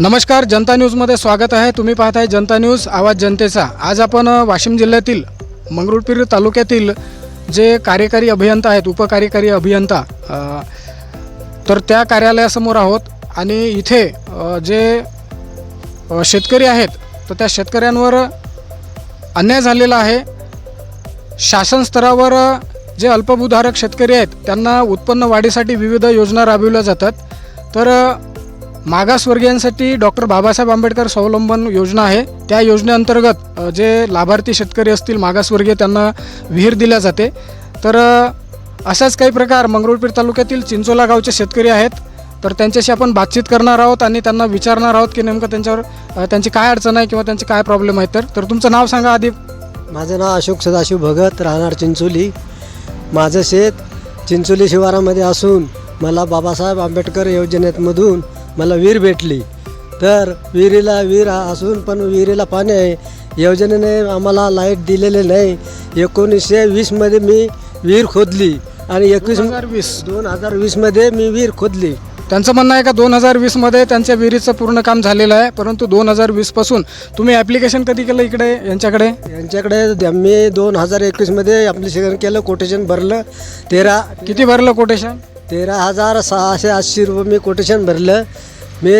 नमस्कार जनता न्यूजमध्ये स्वागत आहे. तुम्ही पाहत आहे जनता न्यूज आवाज जनतेचा. आज आपण वाशिम जिल्ह्यातील मंगरुळपीर तालुक्यातील जे कार्यकारी अभियंता आहेत उपकार्यकारी अभियंता अ, तर त्या कार्यालयासमोर आहोत. आणि इथे अ, जे अ, शेतकरी आहेत तर त्या शेतकऱ्यांवर अन्याय झालेला आहे. शासन स्तरावर जे अल्पभूधारक शेतकरी आहेत त्यांना उत्पन्न वाढीसाठी विविध योजना राबविल्या जातात. तर मागासवर्गीयांसाठी डॉक्टर बाबासाहेब आंबेडकर स्वावलंबन योजना आहे. त्या योजनेअंतर्गत जे लाभार्थी शेतकरी असतील मागासवर्गीय त्यांना विहीर दिल्या जाते. तर असाच काही प्रकार मंगरुळपीर तालुक्यातील चिंचोला गावचे शेतकरी आहेत. तर त्यांच्याशी आपण बातचीत करणार आहोत आणि त्यांना विचारणार आहोत की नेमकं त्यांच्यावर त्यांची काय अडचण आहे किंवा त्यांचे काय प्रॉब्लेम आहेत तर. तर तुमचं नाव सांगा आधी माझं नाव अशोक सदाशिव भगत राहणार चिंचोली. माझं शेत चिंचोली शिवारामध्ये असून मला बाबासाहेब आंबेडकर योजनेतमधून मला विहीर भेटली. तर विहिरीला विहीर असून पण विहिरीला पाणी आहे. योजनेने आम्हाला लाइट दिलेले नाही. एकोणीसशे वीसमध्ये मी विहीर खोदली आणि एकवीस हजार वीस. दोन हजार वीसमध्ये मी विहीर खोदली. त्यांचं म्हणणं आहे का दोन हजार वीसमध्ये त्यांच्या विहिरीचं पूर्ण काम झालेलं आहे परंतु दोन हजार वीसपासून तुम्ही ॲप्लिकेशन कधी केलं इकडे यांच्याकडे? यांच्याकडे मी दोन हजार एकवीसमध्ये ॲप्लिकेशन केलं कोटेशन भरलं. तेरा किती भरलं कोटेशन तेरा हजार सहाशे ऐंशी रुपये मी कोटेशन भरलं. मी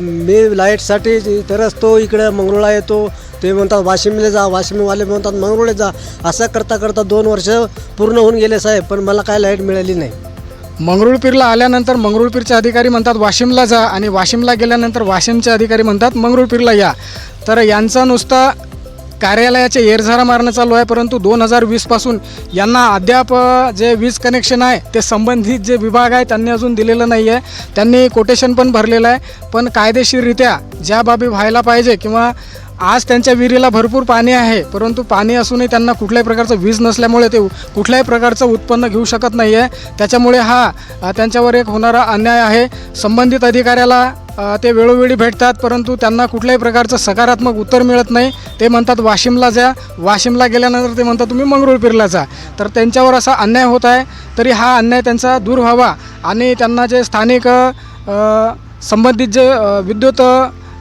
मी लाईटसाठी तरच तो इकडं मंगरुळा येतो. ते म्हणतात वाशिमला जा वाशिमवाले म्हणतात मंगरुळे जा. असं करता करता दोन वर्ष पूर्ण होऊन गेले साहेब पण मला काय लाइट मिळाली नाही. मंगरुळपीरला आल्यानंतर मंगरुळपीरचे अधिकारी म्हणतात वाशिमला जा. आणि वाशिमला गेल्यानंतर वाशिमचे अधिकारी म्हणतात मंगरुळपीरला या. तर यांचा नुसता कार्यालयाचे एरझारा मारणं चालू आहे परंतु दोन हजार वीसपासून यांना अद्याप जे वीज कनेक्शन आहे ते संबंधित जे विभाग आहे त्यांनी अजून दिलेलं नाही आहे त्यांनी कोटेशन पण भरलेलं आहे. पण कायदेशीररित्या ज्या बाबी व्हायला पाहिजे किंवा आज त्यांच्या विहिरीला भरपूर पाणी आहे परंतु पाणी असूनही त्यांना कुठल्याही प्रकारचं वीज नसल्यामुळे ते कुठल्याही प्रकारचं उत्पन्न घेऊ शकत नाही आहे त्याच्यामुळे हा त्यांच्यावर एक होणारा अन्याय आहे. संबंधित अधिकाऱ्याला ते वेळोवेळी भेटतात परंतु त्यांना कुठल्याही प्रकारचं सकारात्मक उत्तर मिळत नाही. ते म्हणतात वाशिमला जा. वाशिमला गेल्यानंतर ते म्हणतात तुम्ही मंगरुळपीरला जा. तर त्यांच्यावर असा अन्याय होत आहे तरी हा अन्याय त्यांचा दूर व्हावा आणि त्यांना जे स्थानिक संबंधित जे विद्युत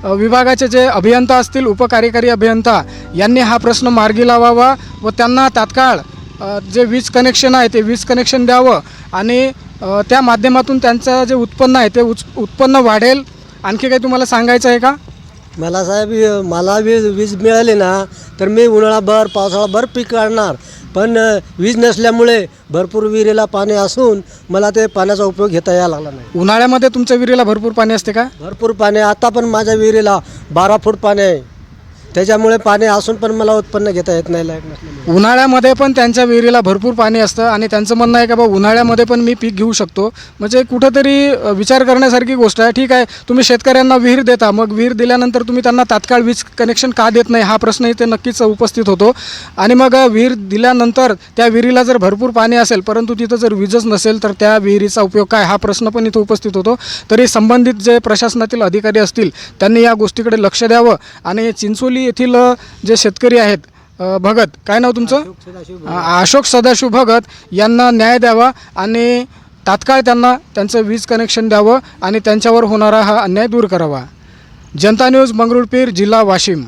विभागाचे जे अभियंता असतील उपकार्यकारी अभियंता यांनी हा प्रश्न मार्गी लावावा व त्यांना तात्काळ जे वीज कनेक्शन आहे ते वीज कनेक्शन द्यावं आणि त्या माध्यमातून त्यांचं जे उत्पन्न आहे ते उच उत्पन्न वाढेल आणखी काही तुम्हाला सांगायचं आहे का? मला साहेब मला वीज वीज मिळाली ना तर मी उन्हाळाभर पावसाळाभर पीक काढणार. पण वीज नसल्यामुळे भरपूर विहिरीला पाणी असून मला ते पाण्याचा उपयोग घेता यायला लागला नाही. उन्हाळ्यामध्ये तुमच्या विहिरीला भरपूर पाणी असते का? भरपूर पाणी. आता पण माझ्या विहिरीला बारा फूट पाणी आहे. त्याच्यामुळे पाणी असून पण मला उत्पन्न घेता येत नाही लाइट नसल्यामुळे. उन्हाळ्यामध्ये पण त्यांच्या विहिरीला भरपूर पाणी असतं आणि त्यांचं म्हणणं आहे का बा उन्हाळ्यामध्ये पण मी पीक घेऊ शकतो. म्हणजे कुठंतरी अ, विचार करण्यासारखी गोष्ट आहे. ठीक आहे तुम्ही शेतकऱ्यांना विहीर देता. मग विहीर दिल्यानंतर तुम्ही त्यांना तात्काळ वीज कनेक्शन का देत नाही? हा प्रश्न इथे नक्कीच उपस्थित होतो. आणि मग अ, विहीर दिल्यानंतर त्या विहिरीला जर भरपूर पाणी असेल परंतु तिथं जर वीजच नसेल तर त्या विहिरीचा उपयोग काय? हा प्रश्न पण इथं उपस्थित होतो. तरी संबंधित जे प्रशासनातील अधिकारी असतील त्यांनी या गोष्टीकडे लक्ष द्यावं. आणि चिंचोली येथील जे शेतकरी आहेत भगत काय नाव तुमचं? अशोक सदाशिव भगत यांना न्याय द्यावा आणि तात्काळ त्यांना त्यांचं वीज कनेक्शन द्यावं आणि त्यांच्यावर होणारा हा अन्याय दूर करावा. जनता न्यूज मंगरुळपीर जिल्हा वाशिम.